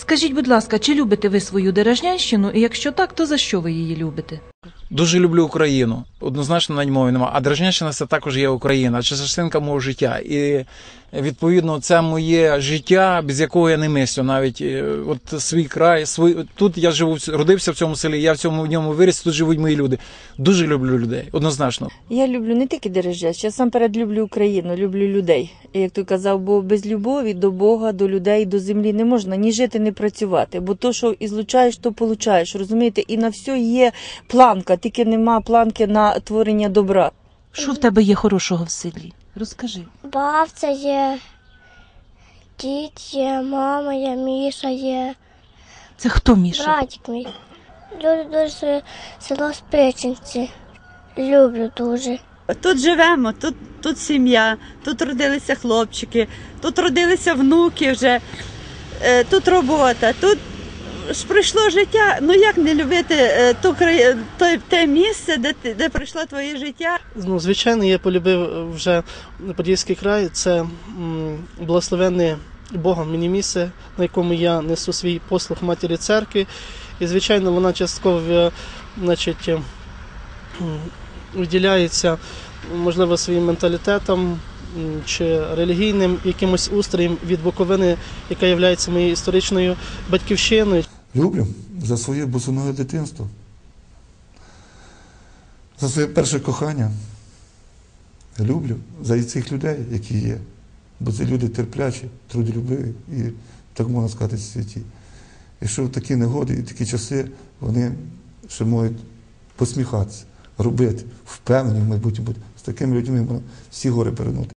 Скажіть, будь ласка, чи любите ви свою Дережнянщину? І якщо так, то за що ви її любите? Дуже люблю Україну. Однозначно на мові нема. А Дражнянщина це також є Україна, це частинка мого життя. І відповідно це моє життя, без якого я не мислю. Навіть е, от свій край, свій... тут я живу, в родився в цьому селі, я в цьому в ньому виріс, тут живуть мої люди. Дуже люблю людей, однозначно. Я люблю не тільки Дережець, я сам перед люблю Україну, люблю людей. І як той казав, бо без любові до Бога, до людей, до землі не можна ні жити, ні працювати. Бо то, що і злучаєш, то получаєш. Розумієте, і на все є планка, тільки нема планки на творення добра. Що в тебе є хорошого в селі? Розкажи. Бабця є, дід є, мама є, Міша є, Це хто Міша? братик мій. Люблю дуже село Спичинці. Люблю дуже. Тут живемо, тут, тут сім'я, тут родилися хлопчики, тут родилися внуки вже, е, тут робота, тут ж прийшло життя. Ну як не любити е, ту, краї- той- те місце, де, де прийшло твоє життя? Ну, звичайно, я полюбив вже Подільський край. Це благословенне Богом мені місце, на якому я несу свій послуг матері церкви. І, звичайно, вона частково е, значить, е, виділяється, можливо, своїм менталітетом чи релігійним якимось устроєм від Буковини, яка є моєю історичною батьківщиною. Люблю за своє босоноге дитинство, за своє перше кохання. Люблю за цих людей, які є. Бо це люди терплячі, трудолюбиві і, так можна сказати, святі. І що в такі негоди і такі часи вони ще можуть посміхатися, робити, впевнені в майбутньому. З такими людьми всі гори перенути.